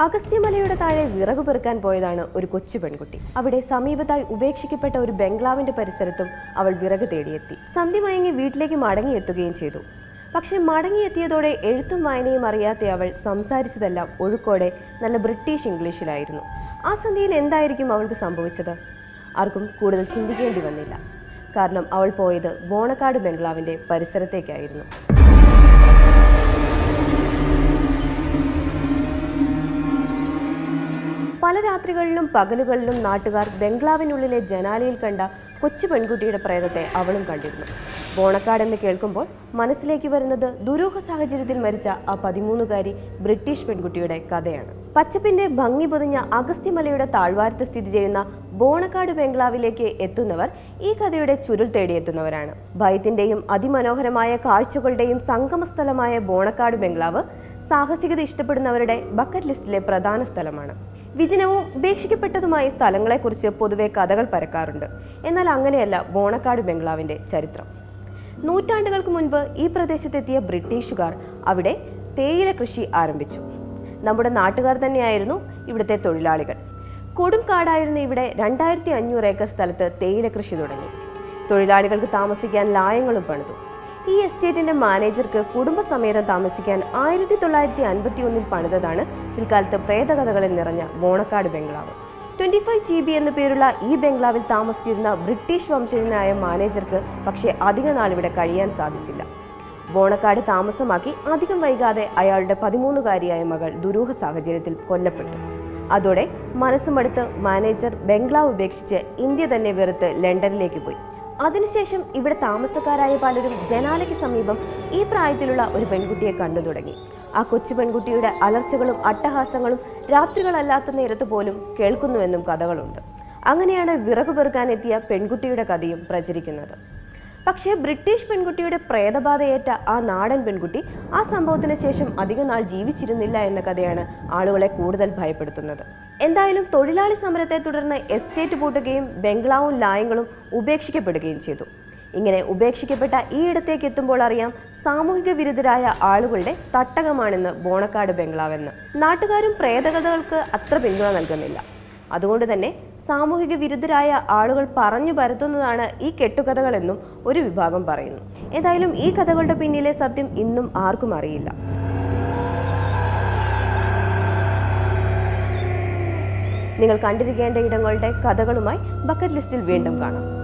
അഗസ്ത്യമലയുടെ താഴെ വിറകു പെറുക്കാൻ പോയതാണ് ഒരു കൊച്ചു പെൺകുട്ടി. അവിടെ സമീപത്തായി ഉപേക്ഷിക്കപ്പെട്ട ഒരു ബംഗ്ലാവിന്റെ പരിസരത്തും അവൾ വിറക് തേടിയെത്തി. സന്ധി മയങ്ങി വീട്ടിലേക്ക് മടങ്ങിയെത്തുകയും ചെയ്തു. പക്ഷെ മടങ്ങിയെത്തിയതോടെ എഴുത്തും വായനയും അറിയാത്ത അവൾ സംസാരിച്ചതെല്ലാം ഒഴുക്കോടെ നല്ല ബ്രിട്ടീഷ് ഇംഗ്ലീഷിലായിരുന്നു. ആ സന്ധ്യയിൽ എന്തായിരിക്കും അവൾക്ക് സംഭവിച്ചത്? ആർക്കും കൂടുതൽ ചിന്തിക്കേണ്ടി വന്നില്ല. കാരണം അവൾ പോയത് ബോണക്കാട് ബംഗ്ലാവിന്റെ പരിസരത്തേക്കായിരുന്നു. പല രാത്രികളിലും പകലുകളിലും നാട്ടുകാർ ബംഗ്ലാവിനുള്ളിലെ ജനാലയിൽ കണ്ട കൊച്ചു പെൺകുട്ടിയുടെ പ്രേതത്തെ അവളും കണ്ടിരുന്നു. ബോണക്കാട് എന്ന് കേൾക്കുമ്പോൾ മനസ്സിലേക്ക് വരുന്നത് ദുരൂഹ സാഹചര്യത്തിൽ മരിച്ച ആ പതിമൂന്നുകാരി ബ്രിട്ടീഷ് പെൺകുട്ടിയുടെ കഥയാണ്. പച്ചപ്പിന്റെ ഭംഗി പൊതിഞ്ഞ അഗസ്ത്യമലയുടെ താഴ്വാരത്ത് സ്ഥിതി ചെയ്യുന്ന ബോണക്കാട് ബംഗ്ലാവിലേക്ക് എത്തുന്നവർ ഈ കഥയുടെ ചുരുൾ തേടിയെത്തുന്നവരാണ്. ഭയത്തിന്റെയും അതിമനോഹരമായ കാഴ്ചകളുടെയും സംഗമസ്ഥലമായ ബോണക്കാട് ബംഗ്ലാവ് സാഹസികത ഇഷ്ടപ്പെടുന്നവരുടെ ബക്കറ്റ് ലിസ്റ്റിലെ പ്രധാന സ്ഥലമാണ്. വിജനവും ഉപേക്ഷിക്കപ്പെട്ടതുമായ സ്ഥലങ്ങളെക്കുറിച്ച് പൊതുവെ കഥകൾ പരക്കാറുണ്ട്. എന്നാൽ അങ്ങനെയല്ല ബോണക്കാട് ബംഗ്ലാവിന്റെ ചരിത്രം. നൂറ്റാണ്ടുകൾക്ക് മുൻപ് ഈ പ്രദേശത്തെത്തിയ ബ്രിട്ടീഷുകാർ അവിടെ തേയില കൃഷി ആരംഭിച്ചു. നമ്മുടെ നാട്ടുകാർ തന്നെയായിരുന്നു ഇവിടുത്തെ തൊഴിലാളികൾ. കൊടും കാടായിരുന്ന ഇവിടെ രണ്ടായിരത്തി അഞ്ഞൂറ് ഏക്കർ സ്ഥലത്ത് തേയില കൃഷി തുടങ്ങി. തൊഴിലാളികൾക്ക് താമസിക്കാൻ ലായങ്ങളും പണിതു. ഈ എസ്റ്റേറ്റിന്റെ മാനേജർക്ക് കുടുംബസമേതം താമസിക്കാൻ ആയിരത്തി തൊള്ളായിരത്തി അൻപത്തി ഒന്നിൽ പണിതതാണ് പിൽക്കാലത്ത് പ്രേതകഥകളിൽ നിറഞ്ഞ ബോണക്കാട് ബംഗ്ലാവ്. ട്വന്റി ഫൈവ് ജി ബി എന്ന പേരുള്ള ഈ ബംഗ്ലാവിൽ താമസിച്ചിരുന്ന ബ്രിട്ടീഷ് വംശജനായ മാനേജർക്ക് പക്ഷേ അധിക നാളിവിടെ കഴിയാൻ സാധിച്ചില്ല. ബോണക്കാട് താമസമാക്കി അധികം വൈകാതെ അയാളുടെ പതിമൂന്നുകാരിയായ മകൾ ദുരൂഹ സാഹചര്യത്തിൽ കൊല്ലപ്പെട്ടു. അതോടെ മനസ്സുമടുത്ത് മാനേജർ ബംഗ്ലാവ് ഉപേക്ഷിച്ച് ഇന്ത്യ തന്നെ വെറുത്ത് ലണ്ടനിലേക്ക് പോയി. അതിനുശേഷം ഇവിടെ താമസക്കാരായ പലരും ജനാലയ്ക്ക് സമീപം ഈ പ്രായത്തിലുള്ള ഒരു പെൺകുട്ടിയെ കണ്ടു തുടങ്ങി. ആ കൊച്ചു പെൺകുട്ടിയുടെ അലർച്ചകളും അട്ടഹാസങ്ങളും രാത്രികളല്ലാത്ത നേരത്ത് പോലും കേൾക്കുന്നുവെന്നും കഥകളുണ്ട്. അങ്ങനെയാണ് വിറകു പെറുക്കാനെത്തിയ പെൺകുട്ടിയുടെ കഥയും പ്രചരിക്കുന്നത്. പക്ഷേ ബ്രിട്ടീഷ് പെൺകുട്ടിയുടെ പ്രേതബാധയേറ്റ ആ നാടൻ പെൺകുട്ടി ആ സംഭവത്തിന് ശേഷം അധികനാൾ ജീവിച്ചിരുന്നില്ല എന്ന കഥയാണ് ആളുകളെ കൂടുതൽ ഭയപ്പെടുത്തുന്നത്. എന്തായാലും തൊഴിലാളി സമരത്തെ തുടർന്ന് എസ്റ്റേറ്റ് പൂട്ടുകയും ബംഗ്ലാവും ലായങ്ങളും ഉപേക്ഷിക്കപ്പെടുകയും ചെയ്തു. ഇങ്ങനെ ഉപേക്ഷിക്കപ്പെട്ട ഈ ഇടത്തേക്ക് എത്തുമ്പോൾ അറിയാം സാമൂഹിക വിരുദ്ധരായ ആളുകളുടെ തട്ടകമാണെന്ന് ബോണക്കാട് ബംഗ്ലാവെന്ന്. നാട്ടുകാരും പ്രേതകഥകൾക്ക് അത്ര പിന്തുണ നൽകുന്നില്ല. അതുകൊണ്ട് തന്നെ സാമൂഹിക വിരുദ്ധരായ ആളുകൾ പറഞ്ഞു പരത്തുന്നതാണ് ഈ കെട്ടുകഥകളെന്നും ഒരു വിഭാഗം പറയുന്നു. ഏതായാലും ഈ കഥകളുടെ പിന്നിലെ സത്യം ഇന്നും ആർക്കും അറിയില്ല. നിങ്ങൾ കണ്ടിരിക്കേണ്ട ഇടങ്ങളുടെ കഥകളുമായി ബക്കറ്റ് ലിസ്റ്റിൽ വീണ്ടും കാണാം.